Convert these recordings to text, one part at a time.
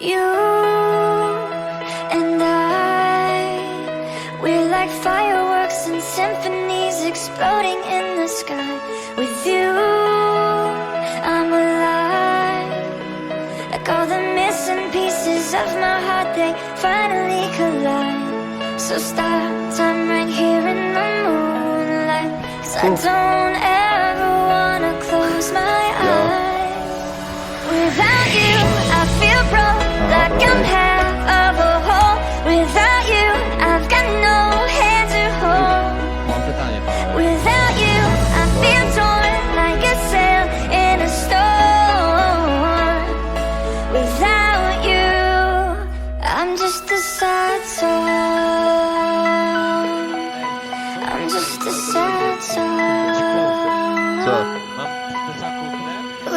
You and I, we're like fireworks and symphonies exploding in the sky. With you, I'm alive. Like all the missing pieces of my heart, they finally collide. So stop time right here in the moonlight. Cause I don't ever wanna close my eyes.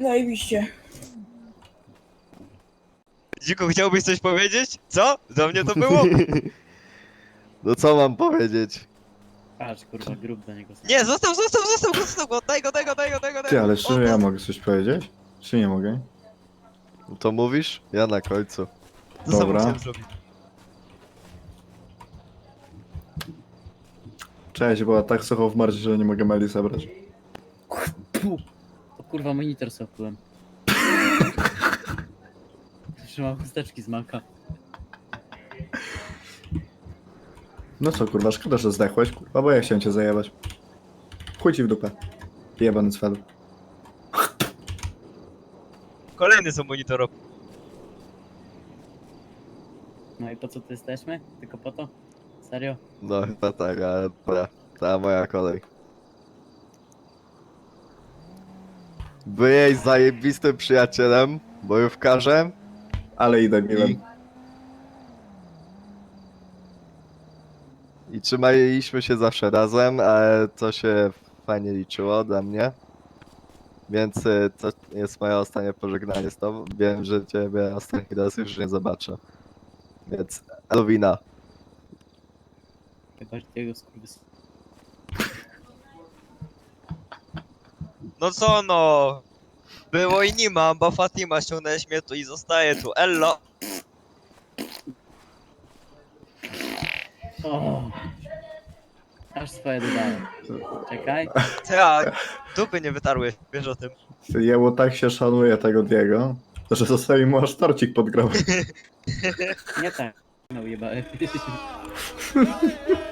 Zajebiście. Dziku, chciałbyś coś powiedzieć? Co? Do mnie to było? No co mam powiedzieć? Patrz, kurwa, grób do niego. Nie, zostaw, zostaw, zostaw zostaw go, daj go, daj go, daj go, daj go, daj Ty, go. ale szczerze ja mogę coś powiedzieć? Czy nie mogę? To mówisz? Ja na końcu. To samo Dobra. chciałem zrobić. Cześć, była tak sucho w marcie, że nie mogę Meli zabrać. O kurwa, monitor sopłem. Trzymam chusteczki z maka. No co kurwa, szkoda, że zdechłeś, kurwa, bo ja chciałem cię zajebać. Chuj ci w dupę. Jebany cwelu. Kolejny są monitorowy. No i po co tu jesteśmy? Tylko po to? Serio? No chyba tak, ale dobra. Ta moja kolej. Byłeś zajebistym przyjacielem, bojówkarzem Ale i debilem. i... I trzymaliśmy się zawsze razem, ale to się fajnie liczyło dla mnie. Więc y, to jest moje ostatnie pożegnanie z tobą. Wiem, że ciebie ostatni raz już nie zobaczę. Więc Elwina. Chyba, że tego skurwys... No co no? Było i nie ma, bo Fatima ściągnęłeś mnie tu i zostaje tu. Ello! O! Aż swoje dodałem. Czekaj. Ty, a dupy nie wytarły, wiesz o tym. Ty, Jemu tak się szanuje tego Diego, że zostawił mu aż torcik pod grobem. Nie tak. No ujebałem.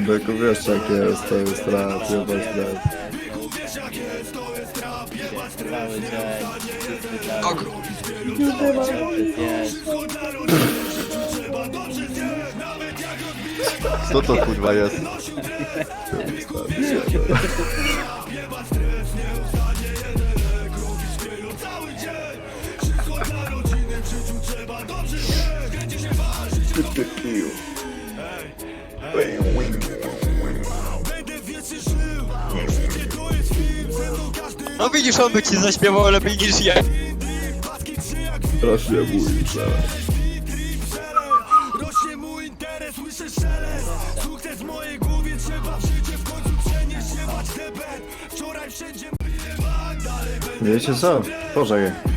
Byku wiesz jak jest, to jest rap, jebać rap. Co to kurwa jest? No widzisz, on by ci zaśpiewał lepiej niż ja. Proszę mój Rośnie mój interes, słyszę szelest Sukces w mojej głowie, trzeba w życie w końcu przenieść Jebać debet, wczoraj wszędzie Wiecie co? Pożegnaj.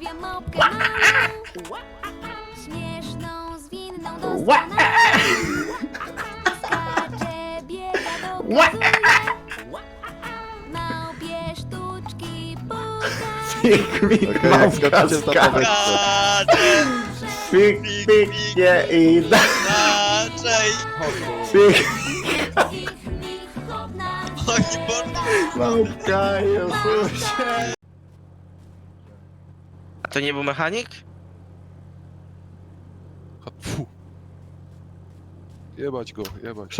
Przedstawiam mopkę małą, śmieszną, zwinną, doskonałą. Skacze, biega, dokazuje, małpie sztuczki pokazuje. Fik, fik, Okej, jak małpka skończycie to skacze. powiedz co. kacze, Fik, fik, nie idę. kaczej. Fik, Ich, ich, hop na Oni borni. małpka, Jezusie. To nie był mechanik? Jebać go, jebać.